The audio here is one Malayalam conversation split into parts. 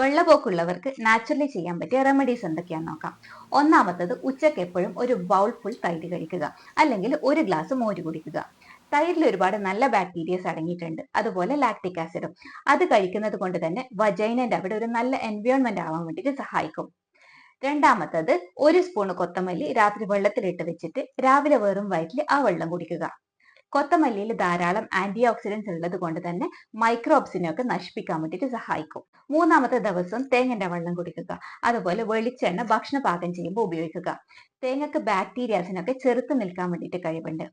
വെള്ളപോക്കുള്ളവർക്ക് നാച്ചുറലി ചെയ്യാൻ പറ്റിയ റെമഡീസ് എന്തൊക്കെയാന്ന് നോക്കാം. ഒന്നാമത്തത് ഉച്ചയ്ക്ക് എപ്പോഴും ഒരു ബൗൾ ഫുൾ തൈര് കഴിക്കുക. അല്ലെങ്കിൽ ഒരു ഗ്ലാസ് മോര് കുടിക്കുക. തൈരിൽ ഒരുപാട് നല്ല ബാക്ടീരിയസ് അടങ്ങിയിട്ടുണ്ട്. അതുപോലെ ലാക്ടിക് ആസിഡും അത് കഴിക്കുന്നത് കൊണ്ട് തന്നെ വജൈനന്റെ അവിടെ ഒരു നല്ല എൻവയോൺമെന്റ് ആവാൻ വേണ്ടിയിട്ട് സഹായിക്കും. രണ്ടാമത്തത് ഒരു സ്പൂൺ കൊത്തമല്ലി രാത്രി വെള്ളത്തിലിട്ട് വെച്ചിട്ട് രാവിലെ വെറും വയറ്റിൽ ആ വെള്ളം കുടിക്കുക. കൊത്തമല്ലിയിൽ ധാരാളം ആന്റി ഓക്സിഡൻസ് ഉള്ളത് കൊണ്ട് തന്നെ മൈക്രോബ്സിനെ ഒക്കെ നശിപ്പിക്കാൻ വേണ്ടിയിട്ട് സഹായിക്കും. മൂന്നാമത്തെ ദിവസം തേങ്ങന്റെ വെള്ളം കുടിക്കുക. അതുപോലെ വെളിച്ചെണ്ണ ഭക്ഷണ പാകം ചെയ്യുമ്പോൾ ഉപയോഗിക്കുക. തേങ്ങക്ക് ബാക്ടീരിയാസിനൊക്കെ ചെറുത്ത് നിൽക്കാൻ വേണ്ടിയിട്ട് കഴിവുണ്ട്.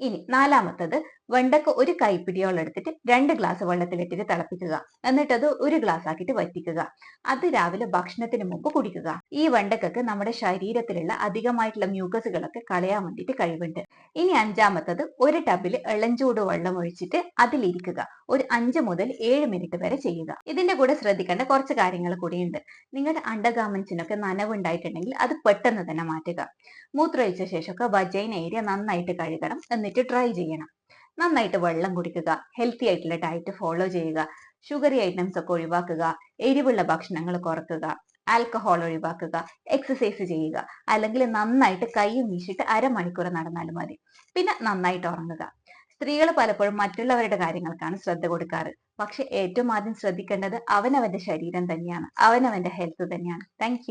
ഇനി നാലാമത്തത് വെണ്ടക്ക ഒരു കൈപ്പിടിയോളം എടുത്തിട്ട് രണ്ട് ഗ്ലാസ് വെള്ളത്തിലിട്ടിട്ട് തിളപ്പിക്കുക. എന്നിട്ട് അത് ഒരു ഗ്ലാസ് ആക്കിയിട്ട് വറ്റിക്കുക. അത് രാവിലെ ഭക്ഷണത്തിന് മുമ്പ് കുടിക്കുക. ഈ വെണ്ടക്കക്ക് നമ്മുടെ ശരീരത്തിലുള്ള അധികമായിട്ടുള്ള മ്യൂക്കസുകളൊക്കെ കളയാൻ വേണ്ടിയിട്ട് കഴിവുണ്ട്. ഇനി അഞ്ചാമത്തത് ഒരു ടബിൽ ഇളഞ്ചൂട് വെള്ളം ഒഴിച്ചിട്ട് അതിലിരിക്കുക. ഒരു അഞ്ച് മുതൽ ഏഴ് മിനിറ്റ് വരെ ചെയ്യുക. ഇതിന്റെ കൂടെ ശ്രദ്ധിക്കേണ്ട കുറച്ച് കാര്യങ്ങൾ കൂടിയുണ്ട്. നിങ്ങളുടെ അണ്ടർഗാർമെന്റ്സിനൊക്കെ നനവുണ്ടായിട്ടുണ്ടെങ്കിൽ അത് പെട്ടെന്ന് തന്നെ മാറ്റുക. മൂത്രമൊഴിച്ച ശേഷമൊക്കെ വജൈൻ ഏരിയ നന്നായിട്ട് കഴുകണം. എന്നിട്ട് ട്രൈ ചെയ്യണം. നന്നായിട്ട് വെള്ളം കുടിക്കുക ഹെൽത്തി ആയിട്ടുള്ള ഡയറ്റ് ഫോളോ ചെയ്യുക ഷുഗറി ഐറ്റംസ് ഒക്കെ ഒഴിവാക്കുക എരിവുള്ള ഭക്ഷണങ്ങൾ കുറക്കുക ആൽക്കഹോൾ ഒഴിവാക്കുക എക്സസൈസ് ചെയ്യുക അല്ലെങ്കിൽ നന്നായിട്ട് കൈയും വീശിട്ട് അരമണിക്കൂർ നടന്നാലും മതി. പിന്നെ നന്നായിട്ട് ഉറങ്ങുക. സ്ത്രീകൾ പലപ്പോഴും മറ്റുള്ളവരുടെ കാര്യങ്ങൾക്കാണ് ശ്രദ്ധ കൊടുക്കാറ്. പക്ഷെ ഏറ്റവും ആദ്യം ശ്രദ്ധിക്കേണ്ടത് അവനവന്റെ ശരീരം തന്നെയാണ്. അവനവന്റെ ഹെൽത്ത് തന്നെയാണ്. താങ്ക്